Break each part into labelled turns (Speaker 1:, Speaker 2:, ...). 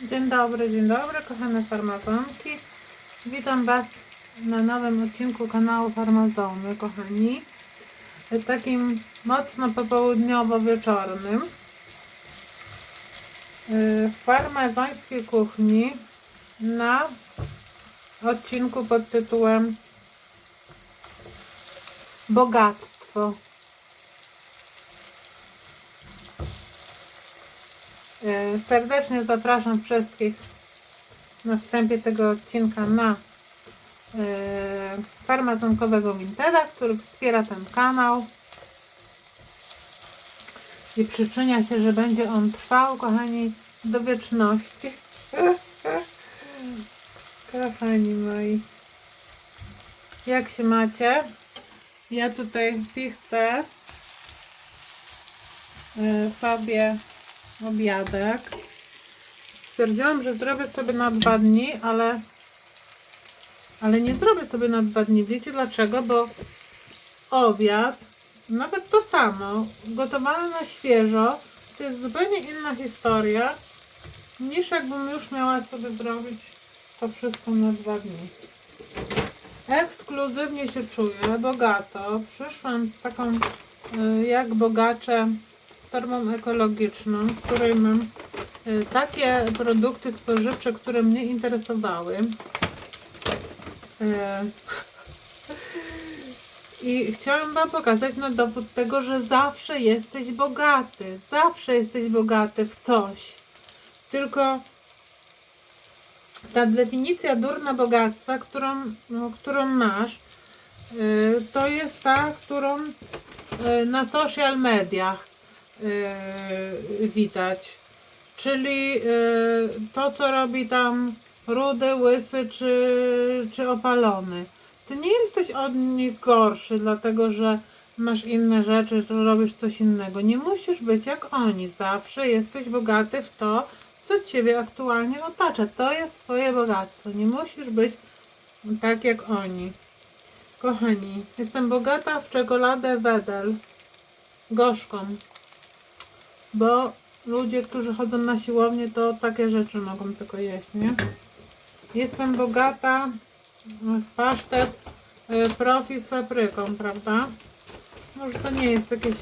Speaker 1: Dzień dobry, dzień dobry, kochane farmazonki. Witam Was na nowym odcinku kanału Farmazony, kochani. Takim mocno popołudniowo-wieczornym. Yy, W farmazońskiej kuchni na odcinku pod tytułem Bogactwo. Serdecznie zapraszam wszystkich na wstępie tego odcinka na e, farmazonkowego Winteda, który wspiera ten kanał i przyczynia się, że będzie on trwał, kochani, do wieczności. kochani moi. Jak się macie? Ja tutaj pichcę e, sobie obiadek. Stwierdziłam, że zrobię sobie na dwa dni, ale ale nie zrobię sobie na dwa dni. Wiecie dlaczego? Bo obiad, nawet to samo, gotowane na świeżo, to jest zupełnie inna historia niż jakbym już miała sobie zrobić to wszystko na dwa dni. Ekskluzywnie się czuję, bogato. Przyszłam z taką y, jak bogacze torbą ekologiczną, w której mam y, takie produkty spożywcze, które mnie interesowały. E, I chciałam Wam pokazać na dowód tego, że zawsze jesteś bogaty. Zawsze jesteś bogaty w coś. Tylko ta definicja durna bogactwa, którą, no, którą masz, y, to jest ta, którą na social mediach widać. Czyli y, to, co robi tam rudy, łysy czy, czy opalony. Ty nie jesteś od nich gorszy, dlatego że masz inne rzeczy, że robisz coś innego. Nie musisz być jak oni. Zawsze jesteś bogaty w to, co ciebie aktualnie otacza. To jest twoje bogactwo. Nie musisz być tak jak oni. Kochani, jestem bogata w czekoladę Wedel. Gorzką. Bo ludzie, którzy chodzą na siłownię, to takie rzeczy mogą tylko jeść, nie? Jestem bogata w pasztet y, profi z papryką, prawda? Może to nie jest jakiś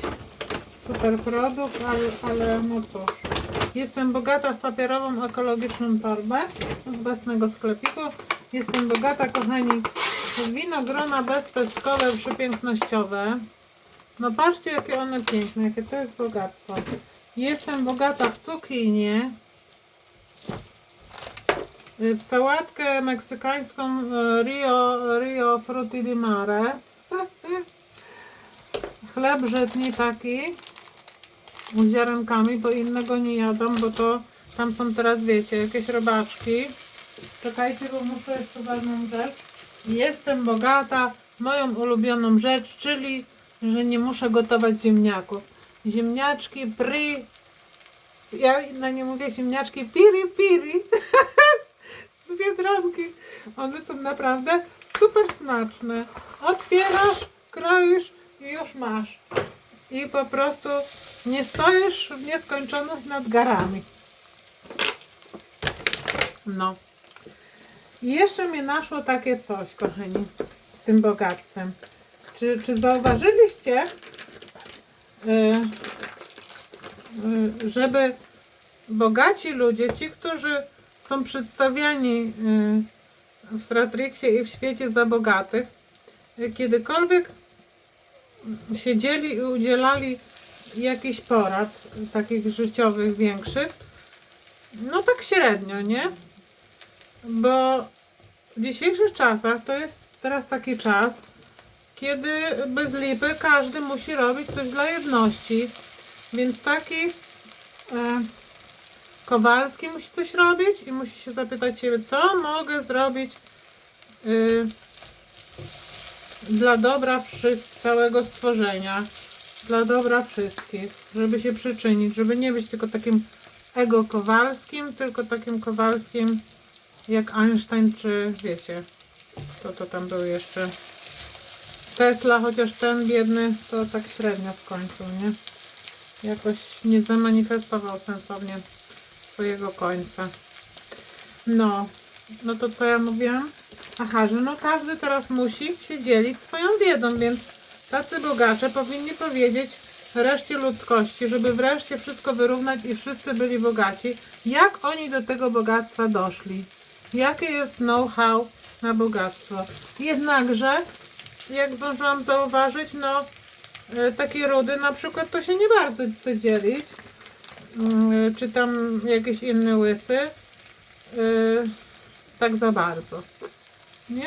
Speaker 1: super produkt, ale, ale no cóż. Jestem bogata w papierową ekologiczną torbę z własnego sklepiku. Jestem bogata, kochani, w winogrona bezpestkowe, przepięknościowe. No patrzcie, jakie one piękne, jakie to jest bogactwo. Jestem bogata w cukinię, w sałatkę meksykańską e, Rio, Rio Frutti di Mare. Chleb żytni taki z ziarenkami, bo innego nie jadam, bo to tam są teraz, wiecie, jakieś robaczki. Czekajcie, bo muszę jeszcze ważną rzecz. Jestem bogata, moją ulubioną rzecz, czyli, że nie muszę gotować ziemniaków. Ziemniaczki pri... Ja na nie mówię ziemniaczki piri piri. z Biedronki. One są naprawdę super smaczne. Otwierasz, kroisz i już masz. I po prostu nie stoisz w nieskończoność nad garami. No. I jeszcze mnie naszło takie coś, kochani, z tym bogactwem. Czy, czy zauważyliście, żeby bogaci ludzie, ci, którzy są przedstawiani y, w Stratrixie i w świecie za bogatych, y, kiedykolwiek siedzieli i udzielali jakichś porad, y, takich życiowych, większych, no tak średnio, nie? Bo w dzisiejszych czasach to jest teraz taki czas, kiedy bez lipy każdy musi robić coś dla jedności. Więc taki e, Kowalski musi coś robić i musi się zapytać siebie, co mogę zrobić y, dla dobra całego stworzenia, dla dobra wszystkich, żeby się przyczynić, żeby nie być tylko takim ego Kowalskim, tylko takim Kowalskim jak Einstein, czy wiecie, kto to tam był jeszcze. Tesla, chociaż ten biedny to tak średnio skończył, nie? Jakoś nie zamanifestował sensownie swojego końca. No, no to co ja mówiłam? Aha, że no każdy teraz musi się dzielić swoją wiedzą, więc tacy bogacze powinni powiedzieć reszcie ludzkości, żeby wreszcie wszystko wyrównać i wszyscy byli bogaci. Jak oni do tego bogactwa doszli? Jakie jest know-how na bogactwo? Jednakże, jak zdążyłam zauważyć, no e, takie rudy na przykład to się nie bardzo chce dzielić. Mm, Czy tam jakiś inny łysy. Yy, tak za bardzo. Nie?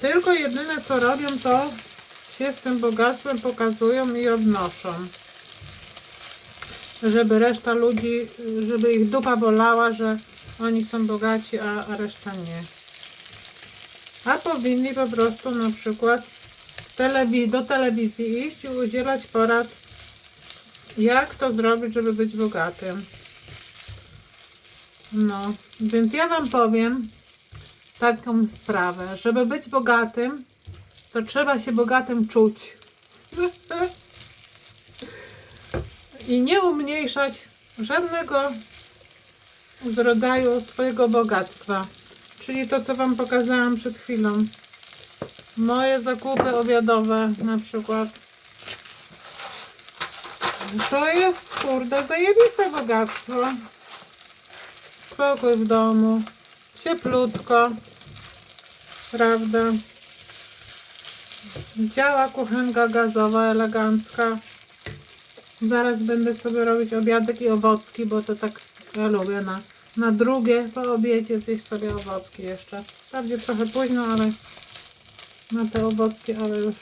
Speaker 1: Tylko jedyne co robią to się z tym bogactwem pokazują i odnoszą. Żeby reszta ludzi, żeby ich dupa bolała, że oni są bogaci, a reszta nie. A powinni po prostu na przykład telewi- do telewizji iść i udzielać porad, jak to zrobić, żeby być bogatym. No, więc ja Wam powiem taką sprawę. Żeby być bogatym, to trzeba się bogatym czuć. I nie umniejszać żadnego z rodzaju swojego bogactwa. Czyli to, co Wam pokazałam przed chwilą. Moje zakupy obiadowe na przykład. To jest, kurde, zajebiste bogactwo spokój w domu, cieplutko, prawda? Działa kuchenka gazowa, elegancka. Zaraz będę sobie robić obiadek i owocki, bo to tak ja lubię na, na drugie po obiedzie zjeść sobie owocki jeszcze. Wprawdzie trochę późno, ale na te owocki, ale już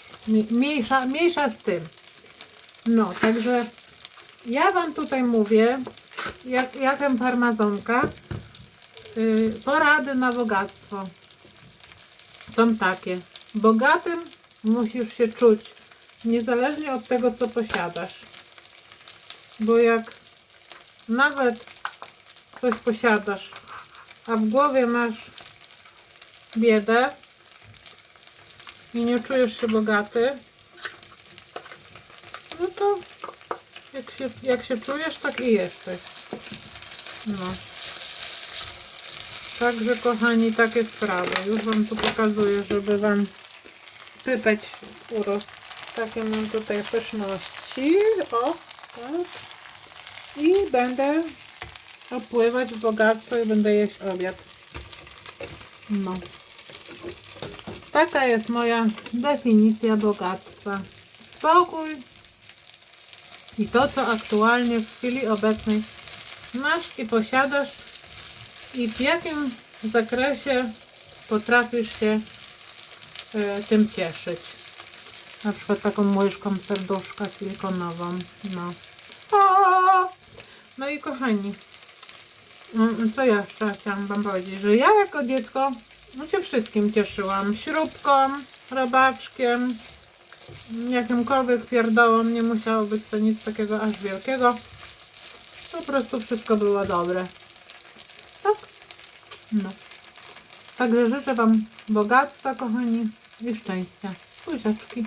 Speaker 1: mniejsza, mniejsza z tym. No, także ja Wam tutaj mówię, jak, jakem farmazonka, yy, porady na bogactwo są takie. Bogatym musisz się czuć, niezależnie od tego, co posiadasz. Bo jak nawet coś posiadasz, a w głowie masz biedę i nie czujesz się bogaty, no to jak się, jak się czujesz, tak i jesteś. No. Także kochani, takie sprawy. Już Wam tu pokazuję, żeby Wam pypeć urost. Takie mam tutaj pyszności. O, tak. I będę opływać w bogactwo i będę jeść obiad. No. Taka jest moja definicja bogactwa. Spokój, i to, co aktualnie w chwili obecnej masz i posiadasz i w jakim zakresie potrafisz się e, tym cieszyć. Na przykład taką łyżką serduszka silikonową. No. No i kochani, co jeszcze chciałam Wam powiedzieć, że ja jako dziecko no, się wszystkim cieszyłam. Śrubką, robaczkiem, jakimkolwiek pierdołą, nie musiało być to nic takiego aż wielkiego. Po prostu wszystko było dobre. Tak? No. Także życzę Wam bogactwa, kochani, i szczęścia. Buziaczki.